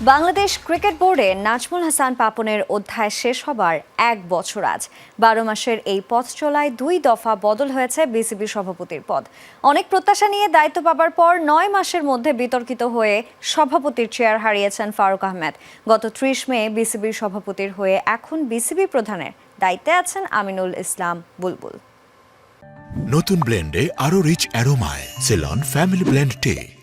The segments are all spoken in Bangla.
বাংলাদেশ ক্রিকেট বোর্ডে নাজমুল হাসান পাপনের অধ্যায় শেষ হবার এক বছর আজ। বারো মাসের এই পথ চলায় দুই দফা বদল হয়েছে বিসিবি সভাপতির পদ। অনেক প্রত্যাশা নিয়ে দায়িত্ব পাবার পর নয় মাসের মধ্যে বিতর্কিত হয়ে সভাপতির চেয়ার হারিয়েছেন ফারুক আহমেদ। গত ত্রিশ মে বিসিবির সভাপতির হয়ে এখন বিসিবি প্রধানের দায়িত্বে আছেন আমিনুল ইসলাম বুলবুল। নতুন ব্লেন্ডে আরও রিচ অ্যারোমায়, সেলন, ফ্যামিলি ব্লেন্ড টে।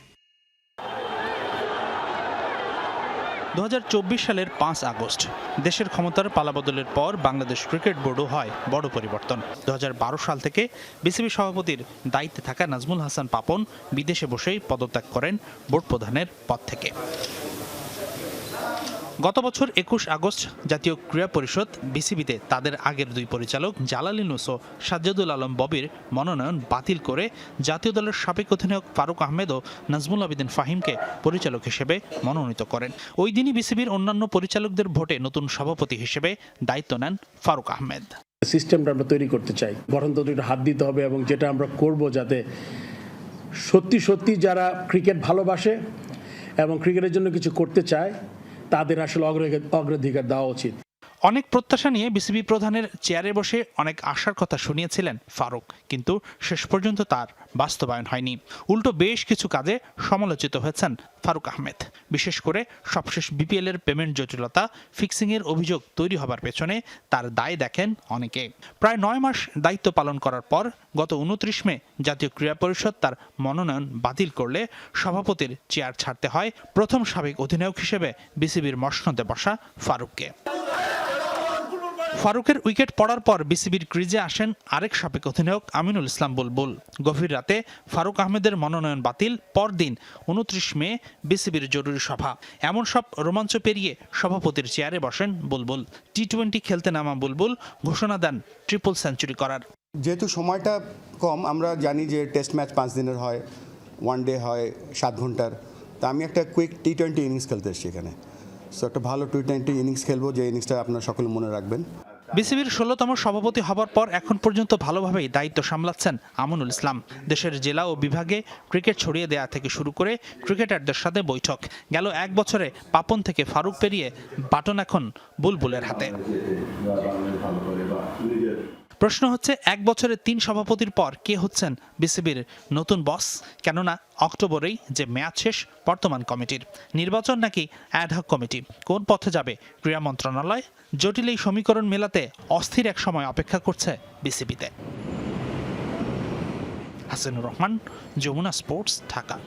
দু হাজার চব্বিশ সালের পাঁচ আগস্ট। দেশের ক্ষমতার পালাবদলের পর বাংলাদেশ ক্রিকেট বোর্ডও হয় বড় পরিবর্তন। দু হাজার বারো সাল থেকে বিসিবি সভাপতির দায়িত্বে থাকা নাজমুল হাসান পাপন বিদেশে বসেই পদত্যাগ করেন বোর্ড প্রধানের পদ থেকে। গত বছর একুশ আগস্ট জাতীয় ক্রীড়া পরিষদ, বিসিবিতে তাদের আগের দুই পরিচালক জালালিনুস ও সাজ্জাদুল আলম ববির মনোনয়ন বাতিল করে জাতীয় দলের সাবেক অধিনায়ক ফারুক আহমেদ ও নাজমুল আবিদিন ফাহিমকে পরিচালক হিসেবে মনোনীত করেন। ওই দিনই বিসিবির অন্যান্য পরিচালকদের ভোটে নতুন সভাপতি হিসেবে দায়িত্ব নেন ফারুক আহমেদ। সিস্টেমটা আমরা তৈরি করতে চাই। গঠনতন্ত্রটা হাত দিতে হবে এবং যেটা আমরা করব যাতে সত্যি সত্যি যারা ক্রিকেট ভালোবাসে এবং ক্রিকেটের জন্য কিছু করতে চায় তাদের আসলে অগ্রাধিকার দেওয়া উচিত। অনেক প্রত্যাশা নিয়ে বিসিবি প্রধানের চেয়ারে বসে অনেক আশার কথা শুনিয়েছিলেন ফারুক, কিন্তু শেষ পর্যন্ত তার বাস্তবায়ন হয়নি। উল্টো বেশ কিছু কাজে সমালোচিত হয়েছেন ফারুক আহমেদ। বিশেষ করে সবশেষ বিপিএল এর পেমেন্ট জটিলতা ফিক্সিং এর অভিযোগ তৈরি হবার পেছনে তার দায় দেখেন অনেকে। প্রায় নয় মাস দায়িত্ব পালন করার পর গত উনত্রিশ মে জাতীয় ক্রীড়া পরিষদ তার মনোনয়ন বাতিল করলে সভাপতির চেয়ার ছাড়তে হয় প্রথম সাবেক অধিনায়ক হিসেবে বিসিবির মসনদে বসা ফারুককে। ফারুকের উইকেট পড়ার পর বিসিবির ক্রিজে আসেন আরেক সাবেক অধিনায়ক আমিনুল ইসলাম বুলবুল। গভীর রাতে ফারুক আহমেদের মনোনয়ন বাতিল, পরদিন উনত্রিশ মে বিসিবির জরুরি সভা। এমন সব রোমাঞ্চ পেরিয়ে সভাপতির চেয়ারে বসেন বুলবুল। টি টোয়েন্টি খেলতে নামা বুলবুল ঘোষণা দেন ট্রিপল সেঞ্চুরি করার। যেহেতু সময়টা কম, আমরা জানি যে টেস্ট ম্যাচ পাঁচ দিনের হয়, ওয়ান ডে হয়, সাত ঘণ্টার। তা আমি একটা কুইক টি টোয়েন্টি ইনিংস খেলতে এসেছি এখানে। সো একটা ভালো টি টোয়েন্টি ইনিংস খেলব, যে ইনিংসটা আপনারা সকলে মনে রাখবেন। বিসিবির ষোলোতম সভাপতি হবার পর এখন পর্যন্ত ভালোভাবেই দায়িত্ব সামলাচ্ছেন আমনুল ইসলাম। দেশের জেলা ও বিভাগে ক্রিকেট ছড়িয়ে দেয়া থেকে শুরু করে ক্রিকেটারদের সাথে বৈঠক। গেল এক বছরে পাপন থেকে ফারুক পেরিয়ে বাটন এখন বুলবুলের হাতে। প্রশ্ন হচ্ছে, এক বছরে তিন সভাপতির পর কে হচ্ছেন বিসিবির নতুন বস? কেননা, অক্টোবরেই যে মেয়াদ শেষ, বর্তমান কমিটির। নির্বাচন নাকি অ্যাডহক কমিটি? কোন পথে যাবে ক্রীড়া মন্ত্রণালয়? জটিল এই সমীকরণ মেলাতে অস্থির এক সময় অপেক্ষা করছে বিসিবিতে। হাসিনুর রহমান, যমুনা স্পোর্টস, ঢাকা।